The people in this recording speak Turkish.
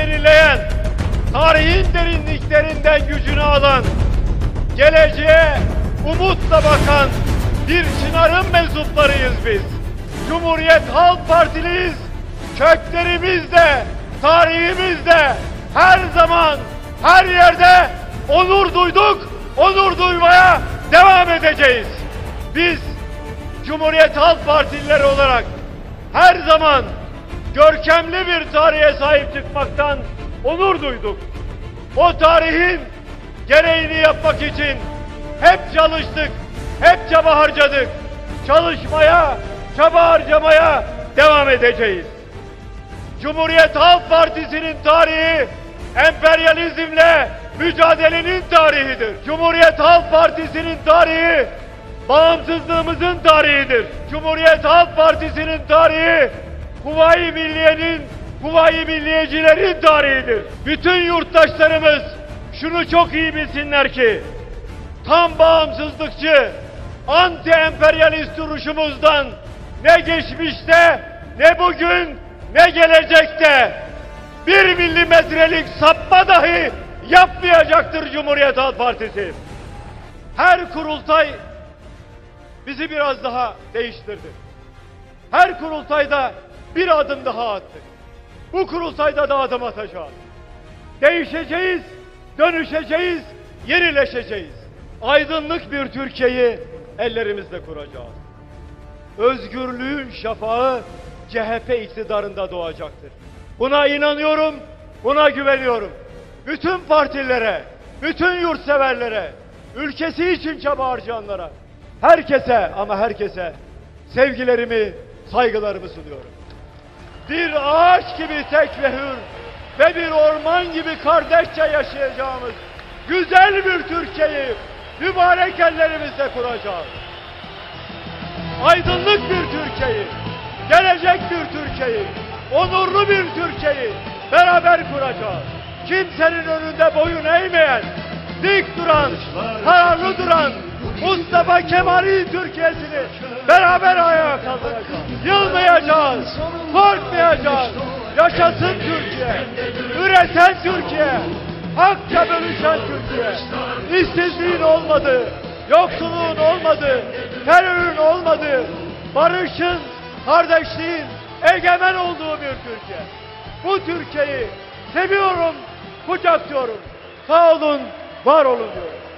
yenileyen, tarihin derinliklerinden gücünü alan, geleceğe umutla bakan bir çınarın mensuplarıyız biz. Cumhuriyet Halk Partiliyiz. Köklerimiz de, tarihimiz de her zaman, her yerde onur duyduk, onur duymaya devam edeceğiz. Biz Cumhuriyet Halk Partilileri olarak her zaman görkemli bir tarihe sahip çıkmaktan onur duyduk. O tarihin gereğini yapmak için hep çalıştık, hep çaba harcadık. Çalışmaya, çaba harcamaya devam edeceğiz. Cumhuriyet Halk Partisi'nin tarihi emperyalizmle mücadelenin tarihidir. Cumhuriyet Halk Partisi'nin tarihi bağımsızlığımızın tarihidir. Cumhuriyet Halk Partisi'nin tarihi Kuvayi Milliye'nin, Kuvayi Milliyecilerin tarihidir. Bütün yurttaşlarımız şunu çok iyi bilsinler ki tam bağımsızlıkçı, anti-emperyalist duruşumuzdan ne geçmişte, ne bugün, ne gelecekte bir milimetrelik sapma dahi yapmayacaktır Cumhuriyet Halk Partisi. Her kurultay bizi biraz daha değiştirdi. Her kurultayda bir adım daha attık. Bu kurultayda da adım atacağız. Değişeceğiz, dönüşeceğiz, yenileşeceğiz. Aydınlık bir Türkiye'yi ellerimizle kuracağız. Özgürlüğün şafağı CHP iktidarında doğacaktır. Buna inanıyorum, buna güveniyorum. Bütün partilere, bütün yurtseverlere, ülkesi için çaba harcayanlara, herkese ama herkese sevgilerimi, saygılarımı sunuyorum. Bir ağaç gibi tek ve hür ve bir orman gibi kardeşçe yaşayacağımız güzel bir Türkiye'yi mübarek ellerimizle kuracağız. Aydınlık bir Türkiye'yi, gelecek bir Türkiye'yi, onurlu bir Türkiye'yi beraber kuracağız. Kimsenin önünde boyun eğmeyen, dik duran, kararlı duran Mustafa Kemal'in Türkiye'sini beraber ayağa kaldıracağız. Yılmayacağız, korkmayacağız. Yaşasın Türkiye, üreten Türkiye, hakça bölüşen Türkiye, işsizliğin olmadığı, yoksulluğun olmadığı, terörün olmadığı, barışın, kardeşliğin egemen olduğu bir Türkiye. Bu Türkiye'yi seviyorum, kucaklıyorum. Sağ olun, var olun diyorum.